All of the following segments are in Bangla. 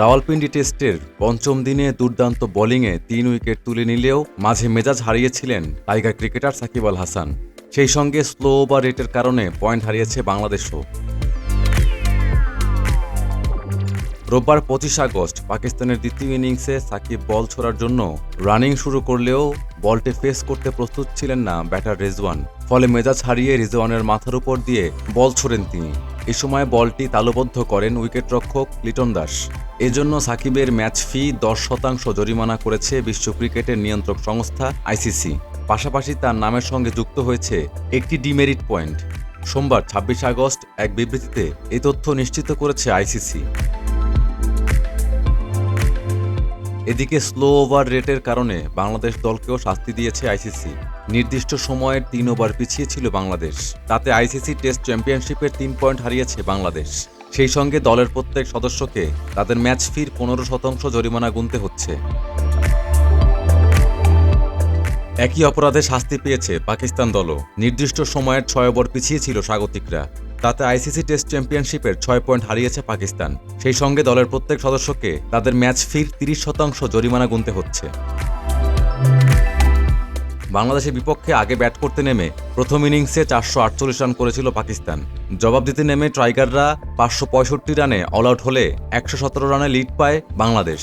রাওয়ালপিন্ডি টেস্টের পঞ্চম দিনে দুর্দান্ত বোলিংয়ে তিন উইকেট তুলে নিলেও মাঝে মেজাজ হারিয়েছিলেন টাইগার ক্রিকেটার সাকিব আল হাসান। সেই সঙ্গে স্লো ওভার রেটের কারণে পয়েন্ট হারিয়েছে বাংলাদেশও। রোববার পঁচিশ আগস্ট পাকিস্তানের দ্বিতীয় ইনিংসে সাকিব বল ছোড়ার জন্য রানিং শুরু করলেও বলটি ফেস করতে প্রস্তুত ছিলেন না ব্যাটার রেজওয়ান। ফলে মেজাজ হারিয়ে রিজওয়ানের মাথার উপর দিয়ে বল ছোড়েন তিনি। এ সময় বলটি তালুবদ্ধ করেন উইকেটরক্ষক লিটন দাস। এজন্য সাকিবের ম্যাচ ফি দশ শতাংশ জরিমানা করেছে বিশ্ব ক্রিকেটের নিয়ন্ত্রক সংস্থা আইসিসি। পাশাপাশি তার নামের সঙ্গে যুক্ত হয়েছে একটি ডিমেরিট পয়েন্ট। সোমবার ছাব্বিশ আগস্ট এক বিবৃতিতে এ তথ্য নিশ্চিত করেছে আইসিসি। এদিকে স্লো ওভার রেটের কারণে বাংলাদেশ দলকেও শাস্তি দিয়েছে আইসিসি। নির্দিষ্ট সময়ের তিন ওভার পিছিয়ে ছিল বাংলাদেশ। তাতে আইসিসি টেস্ট চ্যাম্পিয়নশিপের তিন পয়েন্ট হারিয়েছে বাংলাদেশ। সেই সঙ্গে দলের প্রত্যেক সদস্যকে তাদের ম্যাচ ফির পনেরো শতাংশ জরিমানা গুনতে হচ্ছে। একই অপরাধে শাস্তি পেয়েছে পাকিস্তান দলও। নির্দিষ্ট সময়ের ছয় ওভার পিছিয়ে ছিল স্বাগতিকরা। তাতে আইসিসি টেস্ট চ্যাম্পিয়নশিপের ছয় পয়েন্ট হারিয়েছে পাকিস্তান। সেই সঙ্গে দলের প্রত্যেক সদস্যকে তাদের ম্যাচ ফির তিরিশ শতাংশ জরিমানা গুনতে হচ্ছে। বাংলাদেশের বিপক্ষে আগে ব্যাট করতে নেমে প্রথম ইনিংসে চারশো আটচল্লিশ রান করেছিল পাকিস্তান। জবাব দিতে নেমে ট্রাইগাররা পাঁচশো পঁয়ষট্টি রানে অল আউট হলে একশো সতেরো রানে লিড পায় বাংলাদেশ।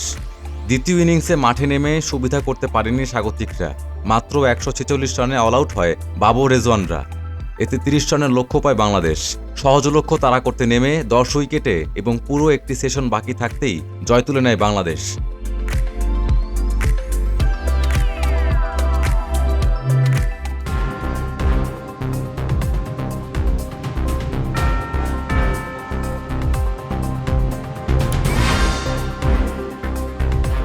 দ্বিতীয় ইনিংসে মাঠে নেমে সুবিধা করতে পারেনি স্বাগতিকরা। মাত্র একশো ছেচল্লিশ রানে অল আউট হয় বাবু রেজওয়ানরা। এতে তিরিশ রানের লক্ষ্য পায় বাংলাদেশ। সহজ লক্ষ্য তারা করতে নেমে দশ উইকেটে এবং পুরো একটি সেশন বাকি থাকতেই জয় তুলে নেয় বাংলাদেশ।